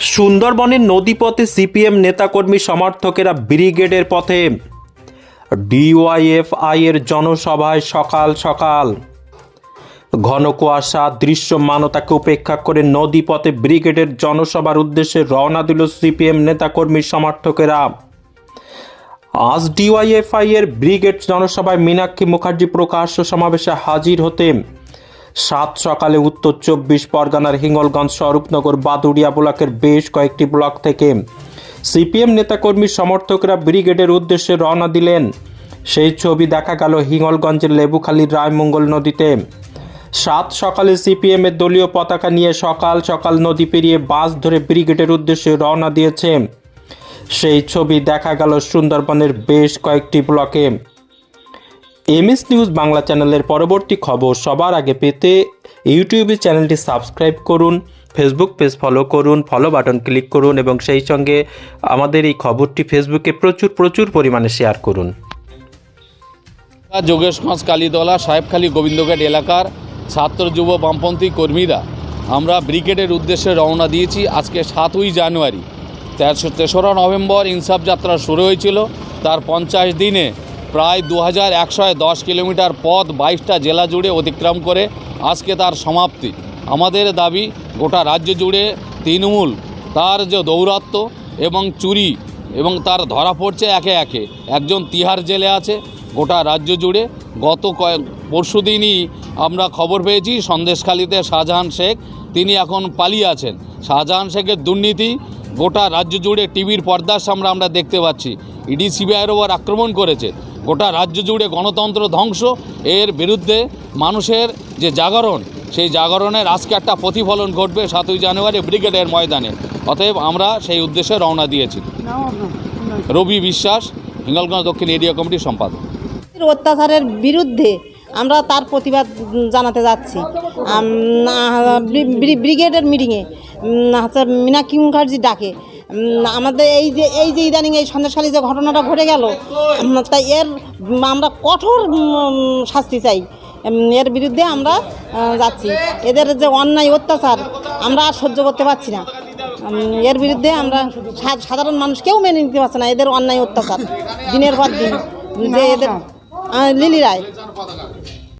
সুন্দরবনের নদীপথে সিপিএম নেতাকর্মী সমর্থকেরা ব্রিগেডের পথে। ডিওয়াইএফআই এর জনসভায় সকাল সকাল। ঘন কুয়াশা, দৃশ্যমানতাকে উপেক্ষা করে নদীপথে ব্রিগেডের জনসভার উদ্দেশ্যে রওনা দিল সিপিএম নেতাকর্মী সমর্থকেরা। আজ ডিওয়াইএফআই এর ব্রিগেড জনসভায় মীনাক্ষী মুখার্জি প্রকাশ্য সমাবেশে হাজির হতে সাত সকালে উত্তর চব্বিশ পরগনার হিঙ্গলগঞ্জ স্বরূপনগর বাদুড়িয়া ব্লকের বেশ কয়েকটি ব্লক থেকে সিপিএম নেতাকর্মী সমর্থকরা ব্রিগেডের উদ্দেশ্যে রওনা দিলেন। সেই ছবি দেখা গেল হিঙ্গলগঞ্জের লেবুখালীর রায়মঙ্গল নদীতে। সাত সকালে সিপিএম এর দলীয় পতাকা নিয়ে সকাল সকাল নদী পেরিয়ে বাস ধরে ব্রিগেডের উদ্দেশ্যে রওনা দিয়েছে। সেই ছবি দেখা গেল সুন্দরবনের বেশ কয়েকটি ব্লকে। এমএস নিউজ বাংলা চ্যানেলের পরবর্তী খবর সবার আগে পেতে ইউটিউবে চ্যানেলটি সাবস্ক্রাইব করুন ফেসবুক পেজ ফলো করুন ফলো বাটন ক্লিক করুন এবং সেই সঙ্গে আমাদের এই খবরটি ফেসবুকে প্রচুর প্রচুর পরিমাণে শেয়ার করুন। যোগেশগঞ্জ কালীতলা, সাহেবখালী গোবিন্দঘাট এলাকার ছাত্র, যুব, বামপন্থী কর্মীরা আমরা ব্রিগেডের উদ্দেশ্যে রওনা দিয়েছি আজকে সাতই জানুয়ারি। তেরোশো তেসরা নভেম্বর ইনসাফ যাত্রা শুরু হয়েছিল। তার পঞ্চাশ দিনে প্রায় দু হাজার দশ কিলোমিটার পথ বাইশটা জেলা জুড়ে অতিক্রম করে আজকে তার সমাপ্তি। আমাদের দাবি, গোটা রাজ্য জুড়ে তৃণমূল, তার যে দৌরাত্ম এবং চুরি এবং তার ধরা পড়ছে একে একে। একজন তিহার জেলে আছে, গোটা রাজ্য জুড়ে গত কয়েক, পরশু দিনই আমরা খবর পেয়েছি সন্দেশখালীতে শাহজাহান শেখ, তিনি এখন পালিয়ে আছেন। শাহজাহান শেখের দুর্নীতি গোটা রাজ্য জুড়ে টিভির পর্দার সামনে আমরা দেখতে পাচ্ছি। ইডি, সিবিআইয়ের ওপর আক্রমণ করেছে। গোটা রাজ্য জুড়ে গণতন্ত্র ধ্বংস। এর বিরুদ্ধে মানুষের যে জাগরণ, সেই জাগরণের আজকে একটা প্রতিফলন ঘটবে সাতই জানুয়ারি ব্রিগেডের ময়দানে। অতএব আমরা সেই উদ্দেশ্যে রওনা দিয়েছি। রবি বিশ্বাস, হিঙ্গলগঞ্জ দক্ষিণ এরিয়া কমিটির সম্পাদক। অত্যাচারের বিরুদ্ধে আমরা তার প্রতিবাদ জানাতে যাচ্ছি। ব্রিগেডের মিটিংয়ে হচ্ছে মুখার্জি ডাকে। আমাদের এই যে এই যে ইদানিং এই সন্দেশখালী যে ঘটনাটা ঘটে গেল তাই এর আমরা কঠোর শাস্তি চাই। এর বিরুদ্ধে আমরা যাচ্ছি। এদের যে অন্যায়, অত্যাচার, আমরা আর সহ্য করতে পারছি না। এর বিরুদ্ধে আমরা সাধারণ মানুষ কেউ মেনে নিতে পারছে না এদের অন্যায়, অত্যাচার, দিনের পর দিন। যে এদের লিলি রায়।